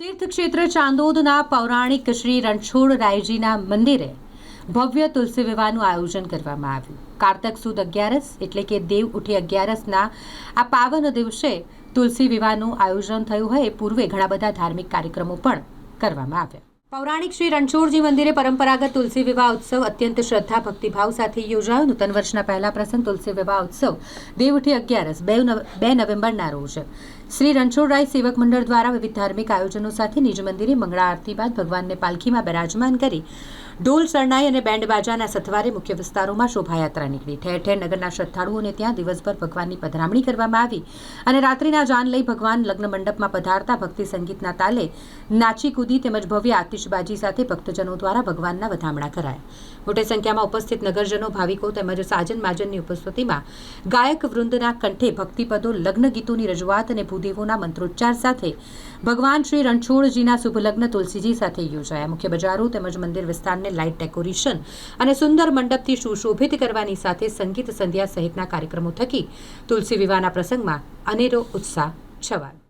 તીર્થક્ષેત્ર ચાંદોદના પૌરાણિક શ્રી રણછોડ રાયજીના મંદિરે ભવ્ય તુલસી વિવાહનું આયોજન કરવામાં આવ્યું. કારતક સુદ અગિયારસ એટલે કે દેવ ઉઠી અગિયારસના આ પાવન દિવસે તુલસી વિવાહનું આયોજન થયું હોય પૂર્વે ઘણા બધા ધાર્મિક કાર્યક્રમો પણ કરવામાં આવ્યા. પૌરાણિક શ્રી રણછોડજી મંદિરે પરંપરાગત તુલસી વિવાહ ઉત્સવ અત્યંત શ્રદ્ધા, ભક્તિભાવ સાથે યોજાયો. નૂતન વર્ષના પહેલા પ્રસંગ તુલસી વિવાહ ઉત્સવ દેવઠી અગિયારસ, બે નવેમ્બરના રોજ. શ્રી રણછોડરાય સેવક મંડળ દ્વારા વિવિધ ધાર્મિક આયોજનો સાથે નિજ મંદિરે મંગળા આરતી બાદ ભગવાનને પાલખીમાં બિરાજમાન કરી ઢોલ, શરણાઈ અને બેન્ડ બાજાના સથવારે મુખ્ય વિસ્તારોમાં શોભાયાત્રા નીકળી. ઠેર ઠેર નગરના શ્રદ્ધાળુઓને ત્યાં દિવસભર ભગવાનની પધરામણી કરવામાં આવી અને રાત્રિના જાન લઈ ભગવાન લગ્ન મંડપમાં પધારતા ભક્તિ સંગીતના તાલે નાચી કૂદી તેમજ ભવ્ય આતિશબાજી સાથે ભક્તજનો દ્વારા ભગવાનના વધામણા કરાયા. મોટી સંખ્યામાં ઉપસ્થિત નગરજનો, ભાવિકો તેમજ સાજન માજનની ઉપસ્થિતિમાં ગાયક વૃંદના કંઠે ભક્તિપદો, લગ્ન ગીતોની રજૂઆત અને ભૂદેવોના મંત્રોચ્ચાર સાથે ભગવાન શ્રી રણછોડજીના શુભ લગ્ન તુલસીજી સાથે યોજાયા. મુખ્ય બજારો તેમજ મંદિર વિસ્તારને લાઇટ ડેકોરેશન અને સુંદર મંડપથી સુશોભિત કરવાની સાથે સંગીત સંધ્યા સહિતના કાર્યક્રમો થકી તુલસી વિવાહના પ્રસંગમાં અનેરો ઉત્સાહ છવાયો.